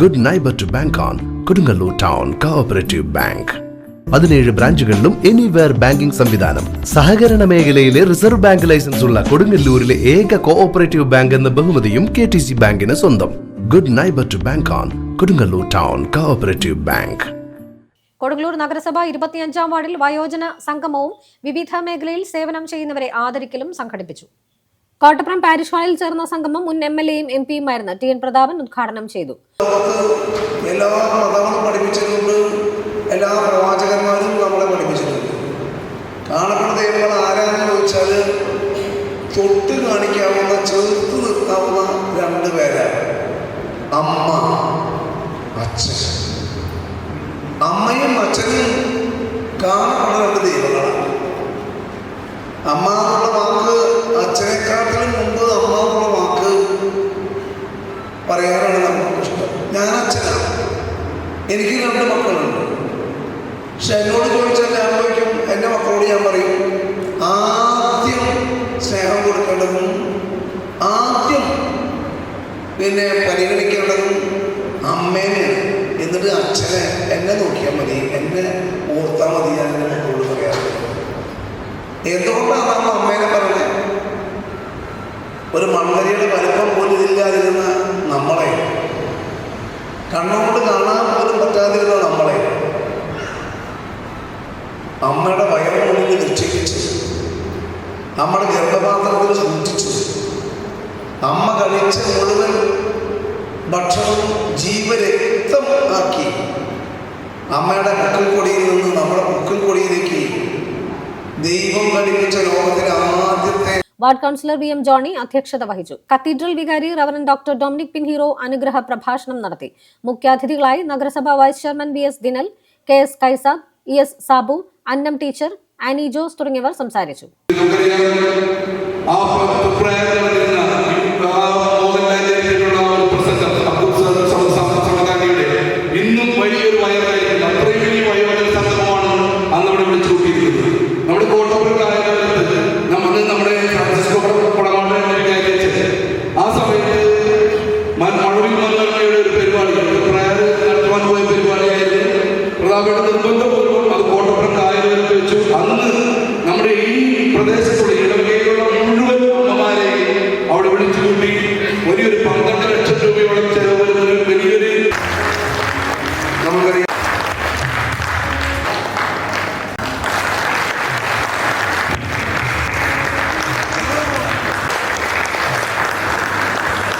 Good neighbour to bank on Kodungallur town cooperative bank പതിനേഴ് ബ്രാഞ്ചുകളിലും anywhere banking സംവിധാനം. സഹകരണ മേഖലയിലെ റിസർവ് ബാങ്ക് ലൈസൻസ് ഉള്ള കൊടുങ്ങല്ലൂരിലെ ഏക കോഓപ്പറേറ്റീവ് ബാങ്ക് എന്ന ബഹുമതിയും കെ ടി സി ബാങ്കിന് സ്വന്തം. Good neighbour to bank on Kodungallur town cooperative bank Kodungallur നഗരസഭ ഇരുപത്തിയഞ്ചാം വാർഡിൽ വയോജന സംഗമവും വിവിധ മേഖലയിൽ സേവനം ചെയ്യുന്നവരെ ആദരിക്കലും സംഘടിപ്പിച്ചു. കോട്ടപ്പുറം പാരിഷ് ഹാളിൽ ചേർന്ന സംഗമം മുൻ എം എൽ എയും എം പിയുമായിരുന്ന. ടി എൻ പ്രതാപൻ ഉദ്ഘാടനം ചെയ്തു. എല്ലാ മതങ്ങളും പഠിപ്പിച്ചിട്ടുണ്ട് എല്ലാ പ്രവാചകന്മാരും നമ്മളെ പഠിപ്പിച്ചിട്ടുണ്ട്. കാണപ്പെടുന്ന ദൈവങ്ങൾ ആരാന്ന് ചോദിച്ചാൽ തൊട്ട് കാണിക്കാവുന്ന ചേർത്ത് നിർത്താവുന്ന രണ്ട് പേരാണ്. അമ്മ അച്ഛൻ. അമ്മയും അച്ഛനും കാണപ്പെടുന്ന പറയാനാണ് നമുക്ക് ഇഷ്ടം. ഞാൻ അച്ഛനാണ് എനിക്ക് രണ്ട് മക്കളുണ്ട്. പക്ഷെ എന്നോട് ചോദിച്ചാൽ ഞാൻ ചോദിക്കും എന്റെ മക്കളോട് ഞാൻ പറയും? ആദ്യം സ്നേഹം കൊടുക്കേണ്ടതും ആദ്യം പിന്നെ പരിഗണിക്കേണ്ടതും അമ്മേനെ എന്നിട്ട് അച്ഛനെ എന്നെ നോക്കിയാൽ മതി എന്നെ ഓർത്താൽ മതി ഞാൻ എന്റെ മക്കളോട് പറയാറുണ്ട്. എന്തുകൊണ്ടാണ് ഒരു മൺകരയുടെ വലിപ്പം പോലും ഇതില്ലാതിരുന്ന നമ്മളെ. കണ്ണുകൊണ്ട് കാണാൻ പോലും പറ്റാതിരുന്ന നമ്മളെ. അമ്മയുടെ വയറുള്ളിൽ നിക്ഷേപിച്ച് നമ്മുടെ ഗർഭപാത്രത്തിൽ സൂക്ഷിച്ച്. അമ്മ കഴിച്ച മുഴുവൻ ഭക്ഷണം ജീവരക്തം ആക്കി. അമ്മയുടെ മുക്കിൽ കൊടിയിൽ ward councillor V M Johny അധ്യക്ഷത വഹിച്ചു. കത്തീഡ്രൽ വികാരി റവറൻ ഡോക്ടർ ഡൊമിനിക് പിൻഹീറോ അനുഗ്രഹ പ്രഭാഷണം നടത്തി. മുഖ്യാതിഥികളായി നഗരസഭാ vice chairman V S Dinal K S Kaisad E S Sabu Annam teacher Annie Jose തുടങ്ങിയവർ സംസാരിച്ചു. എടുക്കുവാൻ പോയ പരിപാടിയായിരുന്നു പ്രതാപേട്ട നിർബന്ധപൂർവം അത് കോട്ടപ്പുറം കായലിൽ വെച്ചു അന്ന് നമ്മുടെ ഈ പ്രദേശത്തുള്ള ഇടവകയിലുള്ള മുഴുവൻ അമ്മമാരെ അവിടെ വിളിച്ചു കൂട്ടി വലിയൊരു പന്ത്രണ്ട് ലക്ഷം രൂപയോളം ചെലവ് വലിയൊരു നമുക്കറിയാം